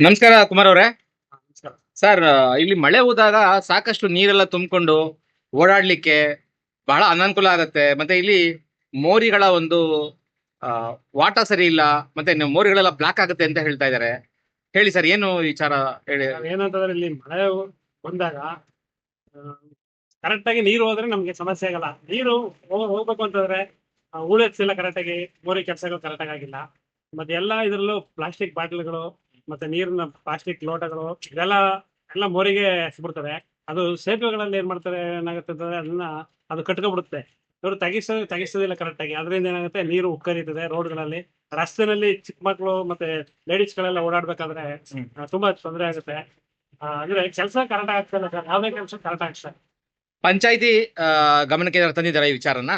ನಮಸ್ಕಾರ ಕುಮಾರ್ ಅವರೇ. ಸರ್ ಇಲ್ಲಿ ಮಳೆ ಹೋದಾಗ ಸಾಕಷ್ಟು ನೀರೆಲ್ಲ ತುಂಬಿಕೊಂಡು ಓಡಾಡ್ಲಿಕ್ಕೆ ಬಹಳ ಅನಾನುಕೂಲ ಆಗತ್ತೆ. ಮತ್ತೆ ಇಲ್ಲಿ ಮೋರಿಗಳ ಒಂದು ವಾಟ ಸರಿ ಇಲ್ಲ ಮತ್ತೆ ಮೋರಿಗಳೆಲ್ಲ ಬ್ಲಾಕ್ ಆಗುತ್ತೆ ಅಂತ ಹೇಳ್ತಾ ಇದ್ದಾರೆ. ಹೇಳಿ ಸರ್ ಏನು ವಿಚಾರ ಹೇಳಿ? ಏನಂತಂದ್ರೆ ಇಲ್ಲಿ ಮಳೆ ಬಂದಾಗ ಕರೆಕ್ಟ್ ಆಗಿ ನೀರು ಹೋದ್ರೆ ನಮ್ಗೆ ಸಮಸ್ಯೆ ಆಗಲ್ಲ. ನೀರು ಹೋಗ್- ಹೋಗ್ಬೇಕು ಅಂತಂದ್ರೆ ಉಳಿಯಲ್ಲ ಕರೆಕ್ಟ್ ಆಗಿ ಮೋರಿ ಕೆಲಸಗಳು ಕರೆಕ್ಟಾಗಿ ಆಗಿಲ್ಲ. ಮತ್ತೆ ಎಲ್ಲ ಇದ್ರಲ್ಲೂ ಪ್ಲಾಸ್ಟಿಕ್ ಬಾಟಲ್ಗಳು ಮತ್ತೆ ನೀರಿನ ಪ್ಲಾಸ್ಟಿಕ್ ಲೋಟಗಳು ಇದೆಲ್ಲ ಎಲ್ಲ ಮೋರಿಗೆ ಬಿಡ್ತದೆ ಅದು ಸೇತುವೆಗಳಲ್ಲಿ ಏನ್ ಮಾಡ್ತಾರೆ ಏನಾಗುತ್ತೆ ಅಂತಂದ್ರೆ ಅದನ್ನ ಅದು ಕಟ್ಕೊಂಡ್ಬಿಡುತ್ತೆ ಇವರು ತೆಗಿಸ ತೆಗಿಸೋದಿಲ್ಲ ಕರೆಕ್ಟ್ ಆಗಿ. ಅದರಿಂದ ಏನಾಗುತ್ತೆ ನೀರು ಉಕ್ಕರಿತದೆ ರೋಡ್ಗಳಲ್ಲಿ. ರಸ್ತೆನಲ್ಲಿ ಚಿಕ್ಕ ಮಕ್ಕಳು ಮತ್ತೆ ಲೇಡೀಸ್ ಗಳೆಲ್ಲ ಓಡಾಡ್ಬೇಕಾದ್ರೆ ತುಂಬಾ ತೊಂದರೆ ಆಗುತ್ತೆ. ಅಂದ್ರೆ ಕೆಲಸ ಕರೆಕ್ಟ್ ಆಗ್ತದೆ ಸರ್? ಯಾವುದೇ ಕೆಲಸ ಕರೆಕ್ಟ್ ಆಗ್ತಾ ಪಂಚಾಯತಿ ಗಮನಕ್ಕೆ ತಂದಿದ್ದಾರೆ ಈ ವಿಚಾರನ?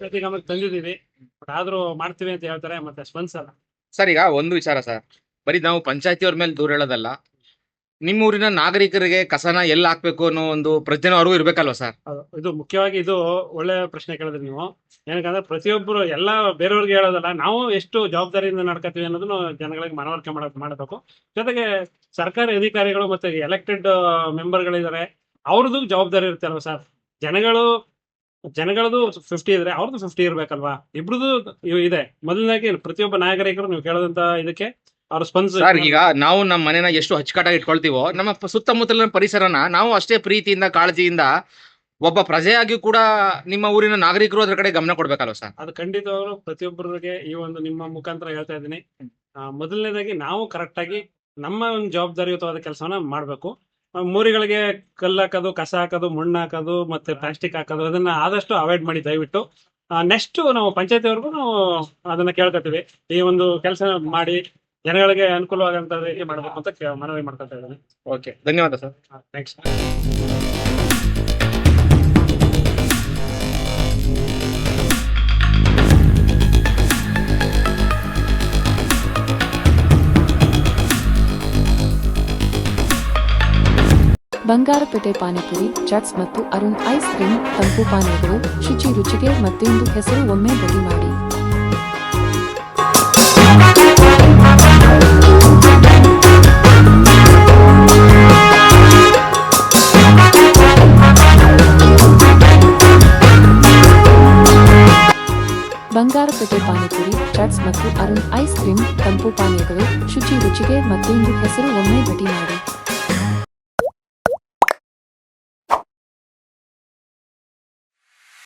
ಪ್ರತಿ ಗಮನಕ್ಕೆ ತಂದಿದ್ದೀವಿ. ಬಟ್ ಆದ್ರೂ ಮಾಡ್ತೀವಿ ಅಂತ ಹೇಳ್ತಾರೆ ಮತ್ತೆ ಸ್ಪಂದಿಸಲ್ಲ ಸರ್ ಈಗ ಒಂದು ವಿಚಾರ ಸರ್. ಬರೀ ನಾವು ಪಂಚಾಯತಿಯವ್ರ ಮೇಲೆ ದೂರ ಹೇಳೋದಲ್ಲ ನಿಮ್ಮ ಊರಿನ ನಾಗರಿಕರಿಗೆ ಕಸನ ಎಲ್ಲಿ ಹಾಕ್ಬೇಕು ಅನ್ನೋ ಒಂದು ಪ್ರಜ್ಞೆ ಅವ್ರಿಗೂ ಇರ್ಬೇಕಲ್ವಾ ಸರ್? ಇದು ಮುಖ್ಯವಾಗಿ ಇದು ಒಳ್ಳೆ ಪ್ರಶ್ನೆ ಕೇಳಿದ್ರಿ ನೀವು. ಏನಕ್ಕಂದ್ರೆ ಪ್ರತಿಯೊಬ್ಬರು ಎಲ್ಲ ಬೇರೆಯವ್ರಿಗೆ ಹೇಳೋದಲ್ಲ, ನಾವು ಎಷ್ಟು ಜವಾಬ್ದಾರಿಯಿಂದ ನಡ್ಕೋತೀವಿ ಅನ್ನೋದನ್ನು ಜನಗಳಿಗೆ ಮನವರಿಕೆ ಮಾಡೋದು ಮಾಡಬೇಕು. ಜೊತೆಗೆ ಸರ್ಕಾರಿ ಅಧಿಕಾರಿಗಳು ಮತ್ತೆ ಎಲೆಕ್ಟೆಡ್ ಮೆಂಬರ್ಗಳಿದ್ದಾರೆ ಅವ್ರದ್ದು ಜವಾಬ್ದಾರಿ ಇರುತ್ತೆ ಅಲ್ವಾ ಸರ್? ಜನಗಳು ಜನಗಳದು ಫಿಫ್ಟಿ ಇದ್ರೆ ಅವ್ರದ್ದು ಫಿಫ್ಟಿ ಇರ್ಬೇಕಲ್ವಾ? ಇಬ್ರದ್ದು ಇದೆ. ಮೊದಲನೇದಾಗಿ ಪ್ರತಿಯೊಬ್ಬ ನಾಗರಿಕರು ನೀವು ಕೇಳದಂತ ಇದಕ್ಕೆ ಸರ್ ಈಗ ನಾವು ನಮ್ಮ ಮನೆನ ಎಷ್ಟು ಅಚ್ಚುಕಟ್ಟಾಗಿ ಇಟ್ಕೊಳ್ತೀವೋ ನಮ್ಮ ಪ- ಸುತ್ತಮುತ್ತಲಿನ ಪರಿಸರನ ನಾವು ಅಷ್ಟೇ ಪ್ರೀತಿಯಿಂದ ಕಾಳಜಿಯಿಂದ ಒಬ್ಬ ಪ್ರಜೆಯಾಗಿ ಕೂಡ ನಿಮ್ಮ ಊರಿನ ನಾಗರಿಕರು ಅದ್ರ ಕಡೆ ಗಮನ ಕೊಡ್ಬೇಕಲ್ವ ಸರ್ ಅದು ಖಂಡಿತವಾಗ್ಲು ಪ್ರತಿಯೊಬ್ಬರಿಗೆ ಈ ಒಂದು ನಿಮ್ಮ ಮುಖಾಂತರ ಹೇಳ್ತಾ ಇದ್ದೀನಿ. ಮೊದಲನೇದಾಗಿ ನಾವು ಕರೆಕ್ಟ್ ಆಗಿ ನಮ್ಮ ಒಂದು ಜವಾಬ್ದಾರಿಯುತವಾದ ಕೆಲಸವನ್ನ ಮಾಡಬೇಕು. ಮೂರಿಗಳಿಗೆ ಕಲ್ಲು ಹಾಕೋದು ಕಸ ಹಾಕೋದು ಮಣ್ಣು ಹಾಕೋದು ಮತ್ತೆ ಪ್ಲಾಸ್ಟಿಕ್ ಹಾಕೋದು ಅದನ್ನ ಆದಷ್ಟು ಅವಾಯ್ಡ್ ಮಾಡಿ ದಯವಿಟ್ಟು. ನೆಕ್ಸ್ಟ್ ನಾವು ಪಂಚಾಯತಿವರೆಗೂ ನಾವು ಅದನ್ನ ಕೇಳ್ಕೊತೀವಿ ಈ ಒಂದು ಕೆಲಸ ಮಾಡಿ ಜನಗಳಿಗೆ ಅನುಕೂಲವಾಗಂತ ರೀತಿ ಮಾಡಬೇಕು ಅಂತ ಕೇ- ಮನವಿ ಮಾಡ್ಕೊತಾ ಇದ್ದೀನಿ. ಓಕೆ ಧನ್ಯವಾದ sir thanks Bangarapete panipuri chats ಮತ್ತು ಅರುಣ್ ಐಸ್ ಕ್ರೀಮ್ ತಂಪು ಪಾನೀಯಗಳು ಶುಚಿ ರುಚಿಗೆ ಮತ್ತೊಂದು ಹೆಸರು ಒಮ್ಮೆ ಬದಿ ಮಾಡಿ. ಬಂಗಾರಪೇಟೆ ಪಾನಿಪುರಿ, ಚಟ್ಸ್ ಮತ್ತು ಅರುಣ್ ಐಸ್ ಕ್ರೀಮ್, ತಂಪು ಪಾನೀಯಗಳು, ಶುಚಿ ರುಚಿಗೆ ಮತ್ತೊಂದು ಹೆಸರು ಒಮ್ಮೆ ಭೇಟಿ ಮಾಡಿ.